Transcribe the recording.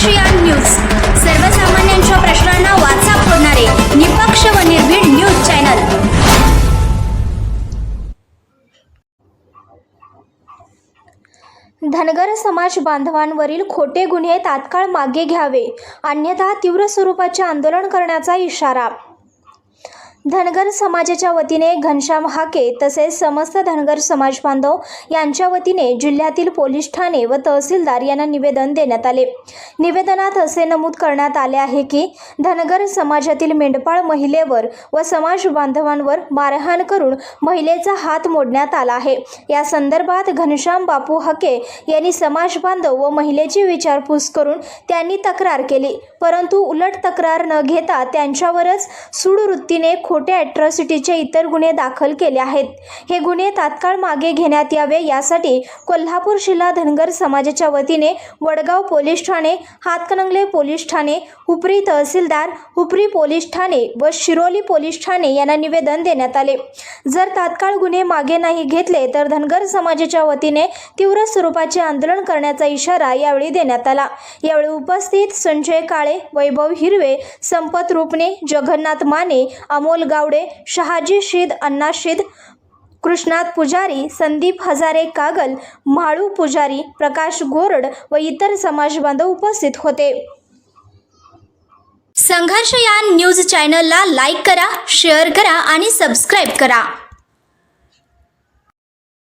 ASEAN news. सर्वसामान्यांच्या प्रश्नांना वाचा फोडणारे निपक्ष व निर्भीड न्यूज चॅनल. धनगर समाज बांधवांवरील खोटे गुन्हे तात्काळ मागे घ्यावे अन्यथा तीव्र स्वरूपाचे आंदोलन करण्याचा इशारा. धनगर समाजाच्या वतीने घनश्याम हाके तसेच समस्त धनगर समाज बांधव यांच्या वतीने जिल्ह्यातील पोलीस ठाणे व तहसीलदार यांना निवेदन देण्यात आले. निवेदनात असे नमूद करण्यात आले आहे की धनगर समाजातील मेंढपाळ महिलेवर व समाज बांधवांवर मारहाण करून महिलेचा हात मोडण्यात आला आहे. या संदर्भात घनश्याम बापू हके यांनी समाज बांधव व महिलेची विचारपूस करून त्यांनी तक्रार केली. परंतु उलट तक्रार न घेता त्यांच्यावरच सूडवृत्तीने खोटे ॲट्रॉसिटीचे इतर गुन्हे दाखल केले आहेत. हे गुन्हे तात्काळ मागे घेण्यात यावे यासाठी कोल्हापूर जिल्हा धनगर समाजाच्या वतीने वडगाव पोलीस ठाणे हातकणंगले पोलीस ठाणे हुपरी तहसीलदार हुपरी पोलीस ठाणे व शिरोली पोलीस ठाणे यांना निवेदन देण्यात आले. जर तात्काळ गुन्हे मागे नाही घेतले तर धनगर समाजाच्या वतीने तीव्र स्वरूपाचे आंदोलन करण्याचा इशारा यावेळी देण्यात आला. यावेळी उपस्थित संजय काळे वैभव हिरवे संपत रूपणे जगन्नाथ माने अमोल गावडे शहाजी शीद अण्णा शीद कृष्णात पुजारी संदीप हजारे कागल म्हाळू पुजारी प्रकाश गोरड व इतर समाज बांधव उपस्थित होते. संघर्ष या न्यूज चॅनलला लाईक करा शेअर करा आणि सबस्क्राईब करा.